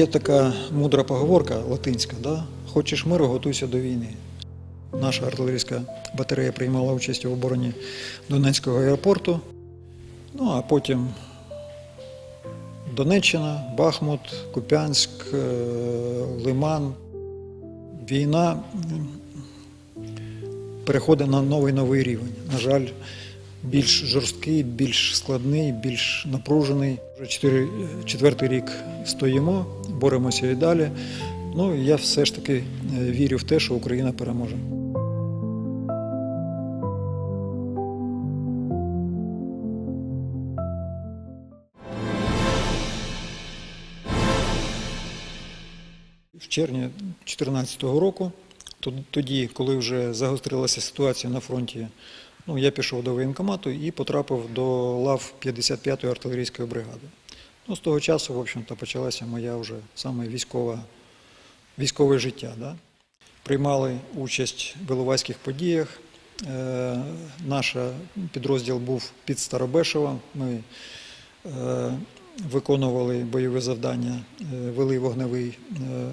є така мудра поговорка латинська, да? хочеш миру, готуйся до війни. Наша артилерійська батарея приймала участь у обороні Донецького аеропорту. Ну, а потім Донеччина, Бахмут, Куп'янськ, е, Лиман. Війна переходить на новий новий рівень. На жаль, більш жорсткий, більш складний, більш напружений. Вже четвертий рік стоїмо, боремося і далі. Ну я все ж таки е, вірю в те, що Україна переможе. В червні 2014 року, тоді, коли вже загострилася ситуація на фронті, ну, я пішов до воєнкомату і потрапив до лав 55-ї артилерійської бригади. Ну, з того часу, в общем-то, почалася моя вже саме військова, військове життя. Да? Приймали участь в Іловайських подіях. Е, наш підрозділ був під Старобешевом. Ми е, виконували бойові завдання, е, вели вогневий, е,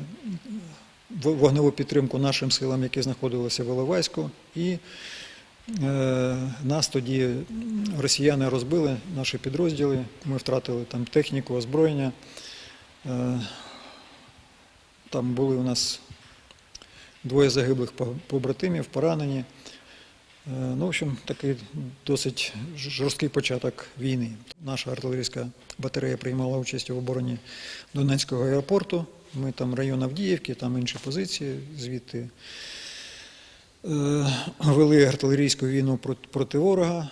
вогневу підтримку нашим силам, які знаходилися в Іловайську. І нас тоді росіяни розбили, наші підрозділи. Ми втратили там техніку, озброєння. Е, Там були у нас двоє загиблих побратимів, поранені. Е, Ну, в общем, такий досить жорсткий початок війни. Наша артилерійська батарея приймала участь у обороні Донецького аеропорту. Ми там район Авдіївки, там інші позиції, звідти е, вели артилерійську війну проти ворога.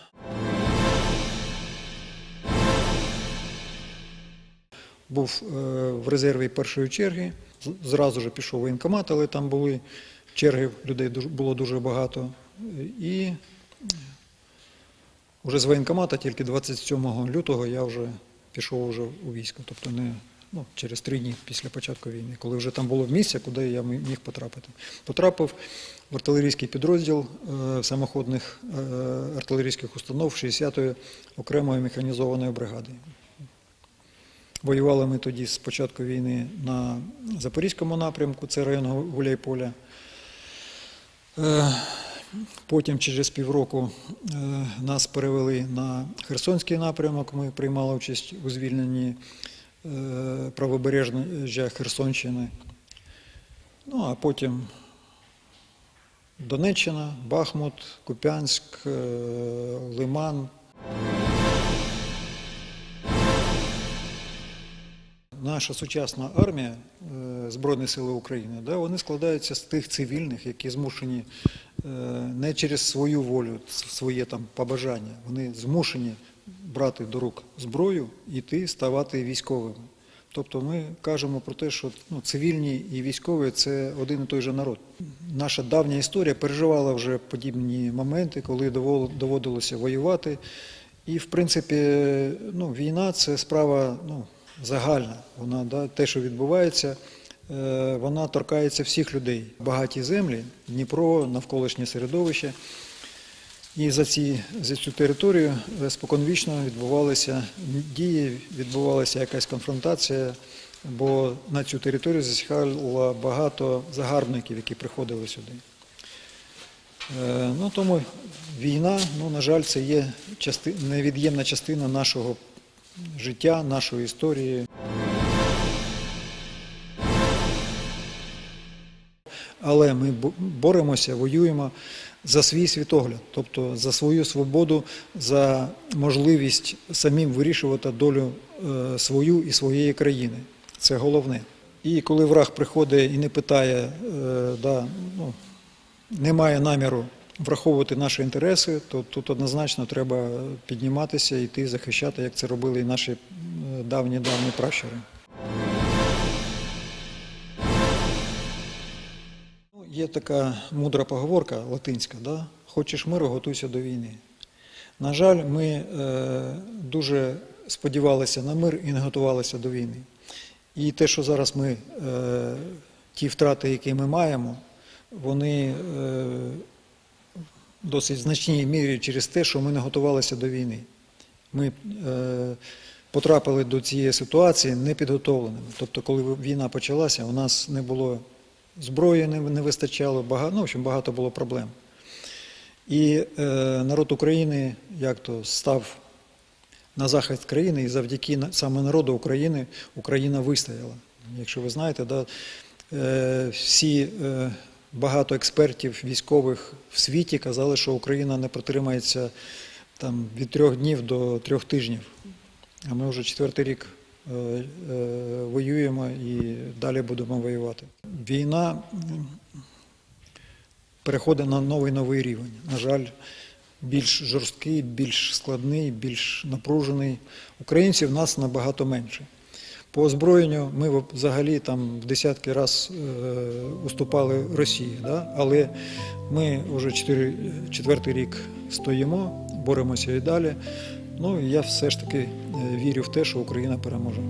Був е, в резерві першої черги. Зразу ж пішов воєнкомат, але там були черги, людей було дуже багато. І вже з воєнкомата, тільки 27 лютого я вже пішов вже у військо. Тобто не ну, через три дні після початку війни, коли вже там було місце, куди я міг потрапити. Потрапив в артилерійський підрозділ е, самоходних е, артилерійських установ 60-ї окремої механізованої бригади. Воювали ми тоді з початку війни на Запорізькому напрямку, це район Гуляйполя. Е, Потім через півроку е, нас перевели на Херсонський напрямок. Ми приймали участь у звільненні правобережжя Херсонщини. Ну а потім Донеччина, Бахмут, Куп'янськ, е, Лиман. Наша сучасна армія е, Збройні Сили України, да, вони складаються з тих цивільних, які змушені е, не через свою волю, своє там побажання, вони змушені брати до рук зброю, іти, ставати військовими. Тобто ми кажемо про те, що ну, цивільні і військові це один і той же народ. Наша давня історія переживала вже подібні моменти, коли доводилося воювати. І, в принципі, ну, війна це справа ну, загальна. Вона, да, те, що відбувається, е, вона торкається всіх людей. Багаті землі, Дніпро, навколишнє середовище. І за, ці, за цю територію споконвічно відбувалися дії, відбувалася якась конфронтація, бо на цю територію засіхало багато загарбників, які приходили сюди. Е, Ну, тому війна, ну, на жаль, це є части, невід'ємна частина нашого життя, нашої історії. Але ми боремося, воюємо за свій світогляд, тобто за свою свободу, за можливість самим вирішувати долю е, свою і своєї країни. Це головне. І коли враг приходить і не питає, е, да, ну, не має наміру враховувати наші інтереси, то тут однозначно треба підніматися йти захищати, як це робили і наші давні давні пращури. Є така мудра поговорка латинська, да? хочеш миру, готуйся до війни. На жаль, ми е, дуже сподівалися на мир і не готувалися до війни. І те, що зараз ми, е, ті втрати, які ми маємо, вони е, досить значній мірі через те, що ми не готувалися до війни. ми е, потрапили до цієї ситуації непідготовленими. Тобто, коли війна почалася, у нас не було зброї, не, не вистачало, багато, ну, в общем, багато було проблем. І е, народ України як то став на захист країни, і завдяки саме народу України Україна вистояла. Якщо ви знаєте, да, е, всі е, багато експертів військових в світі казали, що Україна не протримається там, від трьох днів до трьох тижнів. А ми вже четвертий рік е, е, воюємо і далі будемо воювати. Війна переходить на новий новий рівень. На жаль, більш жорсткий, більш складний, більш напружений. Українців нас набагато менше. По озброєнню ми взагалі там в десятки раз е, уступали Росії, да? але ми вже четвертий рік стоїмо, боремося і далі. Ну я все ж таки е, вірю в те, що Україна переможе.